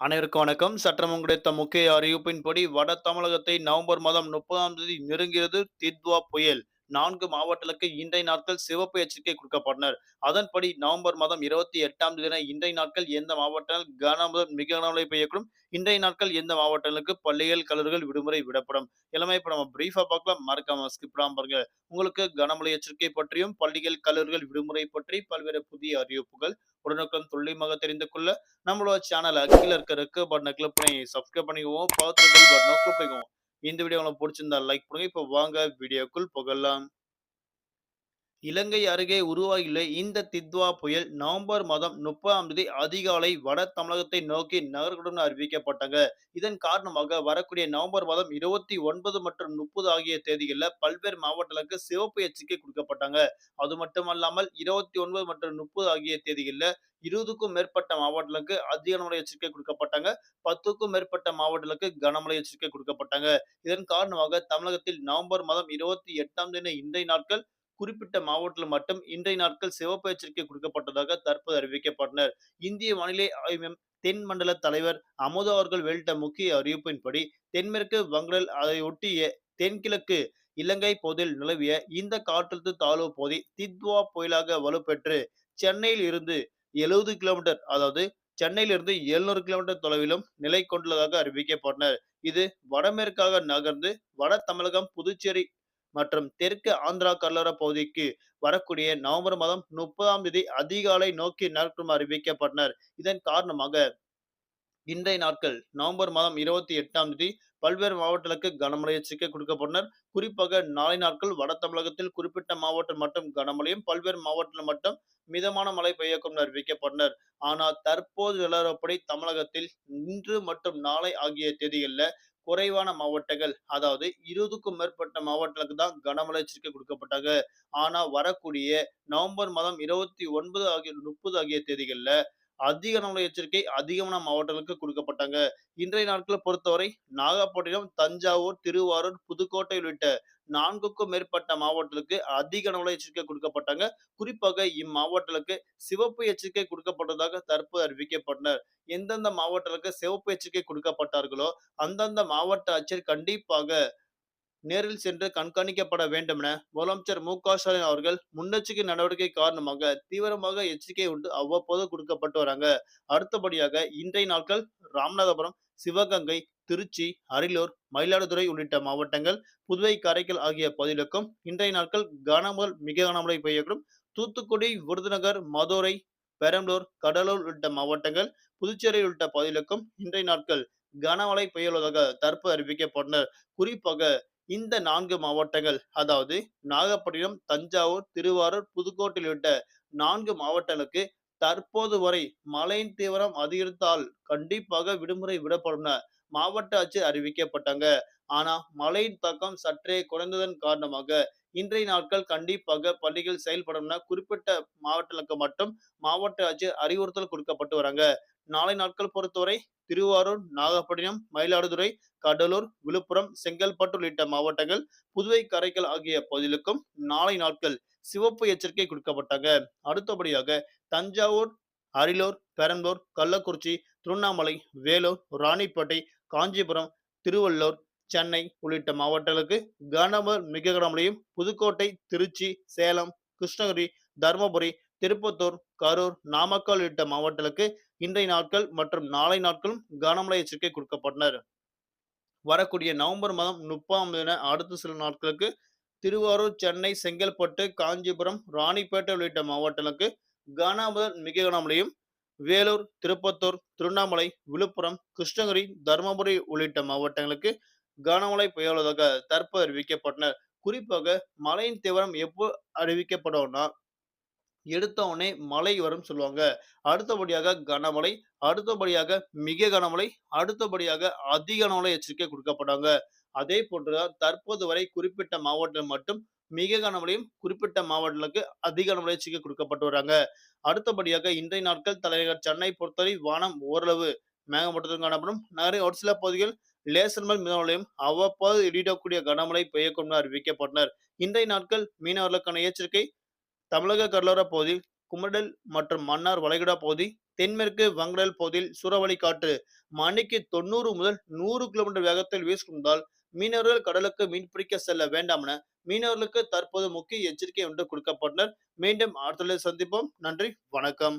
அனைவருக்கும் வணக்கம். சற்றம் கிடைத்த முக்கிய அறிவிப்பின்படி வட தமிழகத்தை நவம்பர் மாதம் முப்பதாம் தேதி நெருங்கியது தித்வா புயல். நான்கு மாவட்டங்களுக்கு இன்றைய நாட்கள் சிவப்பு எச்சரிக்கை கொடுக்கப்பட்டனர். அதன்படி நவம்பர் மாதம் இருபத்தி எட்டாம் தேதி இன்றைய நாட்கள் எந்த மாவட்டங்கள் கனமுதல் மிக கனமழை பெய்யக்கூடும்? இன்றைய நாட்கள் எந்த மாவட்டங்களுக்கு பள்ளிகள் கல்லூரிகள் விடுமுறை விடப்படும்? எல்லாமே இப்ப நம்ம பிரீஃபா பார்க்கலாம். மறக்காம ஸ்கிப் பாருங்க. உங்களுக்கு கனமழை எச்சரிக்கை பற்றியும் பள்ளிகள் கல்லூரிகள் விடுமுறை பற்றி பல்வேறு புதிய அறிவிப்புகள் உடனுக்குடன் துல்லியமாக தெரிந்து கொள்ள நம்மளோட சேனலை கீழே இருக்க ரெக்க பட்டனை கிளிக் பண்ணி சப்ஸ்கிரைப் பண்ணிக்குவோம். பார்த்து பட்டனை கிளிக் பண்ணிக்குவோம். இந்த வீடியோ உங்களுக்கு பிடிச்சிருந்தா லைக் பண்ணுங்க. இப்போ வாங்க வீடியோக்குள் புகழலாம் இலங்கை அருகே உருவாகியுள்ள இந்த தித்வா புயல் நவம்பர் மாதம் முப்பதாம் தேதி அதிகாலை வட தமிழகத்தை நோக்கி நகர்களுடன் அறிவிக்கப்பட்டாங்க. இதன் காரணமாக வரக்கூடிய நவம்பர் மாதம் இருபத்தி ஒன்பது மற்றும் முப்பது ஆகிய தேதிகளில் பல்வேறு மாவட்டங்களுக்கு சிவப்பு எச்சரிக்கை கொடுக்கப்பட்டாங்க. அது மட்டுமல்லாமல் இருபத்தி ஒன்பது மற்றும் முப்பது ஆகிய தேதிகளில் இருபதுக்கும் மேற்பட்ட மாவட்டங்களுக்கு அதிக எச்சரிக்கை கொடுக்கப்பட்டாங்க. பத்துக்கும் மேற்பட்ட மாவட்டங்களுக்கு கனமழை எச்சரிக்கை கொடுக்கப்பட்டாங்க. இதன் காரணமாக தமிழகத்தில் நவம்பர் மாதம் இருபத்தி எட்டாம் தேதி இன்றைய நாட்கள் குறிப்பிட்ட மாவட்டத்தில் மட்டும் இன்றைய நாட்கள் சிவப்பு எச்சரிக்கை கொடுக்கப்பட்டதாக தற்போது அறிவிக்கப்பட்டனர். இந்திய வானிலை ஆய்வு தென் மண்டல தலைவர் அமுதா அவர்கள் வெளியிட்ட முக்கிய அறிவிப்பின்படி தென்மேற்கு வங்கடல் அதையொட்டிய தென்கிழக்கு இலங்கை பகுதியில் நிலவிய இந்த காற்றழுத்த தாழ்வு பகுதி தித்வா புயலாக வலுப்பெற்று சென்னையில் இருந்து எழுபது கிலோமீட்டர் அதாவது சென்னையிலிருந்து எழுநூறு கிலோமீட்டர் தொலைவிலும் நிலை கொண்டுள்ளதாக அறிவிக்கப்பட்டனர். இது வடமேற்காக நகர்ந்து வட தமிழகம் புதுச்சேரி மற்றும் தெற்கு ஆந்திரா கடலோர பகுதிக்கு வரக்கூடிய நவம்பர் மாதம் முப்பதாம் தேதி அதிகாலை நோக்கி நகரும் அறிவிக்கப்பட்டனர். இதன் காரணமாக இன்றைய நாட்கள் நவம்பர் மாதம் இருபத்தி எட்டாம் தேதி பல்வேறு மாவட்டங்களுக்கு கனமழை எச்சரிக்கை கொடுக்கப்பட்டனர். குறிப்பாக நாளை நாட்கள் வட தமிழகத்தில் குறிப்பிட்ட மாவட்டம் மட்டும் கனமழையும் பல்வேறு மாவட்டத்தில் மட்டும் மிதமான மழை பெய்யக்கும் அறிவிக்கப்பட்டனர். ஆனால் தற்போது நிலவரப்படி தமிழகத்தில் இன்று மற்றும் நாளை ஆகிய தேதிகளில் குறைவான மாவட்டங்கள் அதாவது இருபதுக்கும் மேற்பட்ட மாவட்டங்களுக்கு தான் கனமழை எச்சரிக்கை கொடுக்கப்பட்டாங்க. ஆனா வரக்கூடிய நவம்பர் மாதம் இருபத்தி ஒன்பது ஆகிய முப்பது ஆகிய தேதிகளில் அதிக கனமழை எச்சரிக்கை அதிகமான மாவட்டங்களுக்கு கொடுக்கப்பட்டாங்க. இன்றைய நாட்களை பொறுத்தவரை நாகப்பட்டினம் தஞ்சாவூர் திருவாரூர் புதுக்கோட்டை உள்ளிட்ட நான்குக்கும் மேற்பட்ட மாவட்டங்களுக்கு அதிக கனமழை எச்சரிக்கை கொடுக்கப்பட்டாங்க. குறிப்பாக இம்மாவட்டங்களுக்கு சிவப்பு எச்சரிக்கை கொடுக்கப்பட்டதாக தற்போது அறிவிக்கப்பட்டனர். எந்தெந்த மாவட்டங்களுக்கு சிவப்பு எச்சரிக்கை கொடுக்கப்பட்டார்களோ அந்தந்த மாவட்ட ஆட்சியர் கண்டிப்பாக நேரில் சென்று கண்காணிக்கப்பட வேண்டும் என முதலமைச்சர் மு க ஸ்டாலின் அவர்கள் முன்னெச்சரிக்கை நடவடிக்கை காரணமாக தீவிரமாக எச்சரிக்கை உண்டு அவ்வப்போது கொடுக்கப்பட்டு வராங்க. அடுத்தபடியாக இன்றைய நாட்கள் ராமநாதபுரம் சிவகங்கை திருச்சி அரியலூர் மயிலாடுதுறை உள்ளிட்ட மாவட்டங்கள் புதுவை காரைக்கால் ஆகிய பகுதிகளுக்கும் இன்றைய நாட்கள் கனமுதல் மிக கனமழை பெய்யக்கூடும். தூத்துக்குடி விருதுநகர் மதுரை பெரம்பலூர் கடலூர் உள்ளிட்ட மாவட்டங்கள் புதுச்சேரி உள்ளிட்ட பகுதிகளுக்கும் இன்றைய நாட்கள் கனமழை பெய்யுள்ளதாக தற்போது அறிவிக்கப்பட்டனர் குறிப்பாக இந்த நான்கு மாவட்டங்கள் அதாவது நாகப்பட்டினம் தஞ்சாவூர் திருவாரூர் புதுக்கோட்டை உள்ளிட்ட நான்கு மாவட்டங்களுக்கு தற்போது வரை மழையின் தீவிரம் அதிகரித்தால் கண்டிப்பாக விடுமுறை விடப்படும் மாவட்ட ஆட்சியர் அறிவிக்கப்பட்டாங்க. ஆனா மழையின் தாக்கம் சற்றே குறைந்ததன் காரணமாக இன்றைய நாட்கள் கண்டிப்பாக பள்ளிகள் செயல்படும் குறிப்பிட்ட மாவட்டங்களுக்கு மட்டும் மாவட்ட ஆட்சியர் அறிவுறுத்தல் கொடுக்கப்பட்டு வராங்க. நாளை நாட்கள் பொறுத்தவரை திருவாரூர் நாகப்பட்டினம் மயிலாடுதுறை கடலூர் விழுப்புரம் செங்கல்பட்டு உள்ளிட்ட மாவட்டங்கள் புதுவை கரைக்கல் ஆகிய பகுதிகளுக்கும் நாளை நாட்கள் சிவப்பு எச்சரிக்கை கொடுக்கப்பட்டாங்க அடுத்தபடியாக தஞ்சாவூர் அரியலூர் பெரம்பலூர் கள்ளக்குறிச்சி திருவண்ணாமலை வேலூர் ராணிப்பேட்டை காஞ்சிபுரம் திருவள்ளூர் சென்னை உள்ளிட்ட மாவட்டங்களுக்கு கனமழை மிக கனமழையும் புதுக்கோட்டை திருச்சி சேலம் கிருஷ்ணகிரி தருமபுரி திருப்பத்தூர் கரூர் நாமக்கல் உள்ளிட்ட மாவட்டங்களுக்கு இன்றைய நாட்கள் மற்றும் நாளை நாட்களும் கனமழை எச்சரிக்கை கொடுக்கப்பட்டனர். வரக்கூடிய நவம்பர் மாதம் முப்பாம் தின அடுத்த சில நாட்களுக்கு திருவாரூர் சென்னை செங்கல்பட்டு காஞ்சிபுரம் ராணிப்பேட்டை உள்ளிட்ட மாவட்டங்களுக்கு கனமுதல் மிக கனமழையும் வேலூர் திருப்பத்தூர் திருவண்ணாமலை விழுப்புரம் கிருஷ்ணகிரி தருமபுரி உள்ளிட்ட மாவட்டங்களுக்கு கனமழை பெய்யுள்ளதாக தற்போது அறிவிக்கப்பட்டனர். குறிப்பாக மழையின் தீவிரம் எப்போ அறிவிக்கப்படும்னா எடுத்த உடனே மழை வரும் சொல்லுவாங்க. அடுத்தபடியாக கனமழை அடுத்தபடியாக மிக கனமழை அடுத்தபடியாக அதிக கனமழை எச்சரிக்கை கொடுக்கப்பட்டாங்க. அதே போன்றுதான் தற்போது வரை குறிப்பிட்ட மாவட்டம் மட்டும் மிக கனமழையும் குறிப்பிட்ட மாவட்டங்களுக்கு அதிக கனமழை எச்சரிக்கை கொடுக்கப்பட்டு வராங்க. அடுத்தபடியாக இன்றைய நாட்கள் தலைநகர் சென்னை பொறுத்தவரை வானம் ஓரளவு மேகமூட்டத்துடன் காணப்படும். நகரின் ஒரு சில பகுதிகள் லேசர் மேல் மிதமழையும் அவ்வப்போது இடிடக்கூடிய கனமழை பெய்யக்கும் அறிவிக்கப்பட்டனர். இன்றைய நாட்கள் மீனவர்களுக்கான எச்சரிக்கை தமிழக கடலோர பகுதி குமடல் மற்றும் மன்னார் வளைகுடா பகுதி தென்மேற்கு வங்கடல் பகுதியில் சூறாவளி காற்று மணிக்கு தொண்ணூறு முதல் நூறு கிலோமீட்டர் வேகத்தில் வீசுகின்றால் மீனவர்கள் கடலுக்கு மீன்பிடிக்க செல்ல வேண்டாம் என மீனவர்களுக்கு தற்போது முக்கிய எச்சரிக்கை ஒன்று கொடுக்கப்பட்டனர் மீண்டும் அடுத்த சந்திப்போம். நன்றி. வணக்கம்.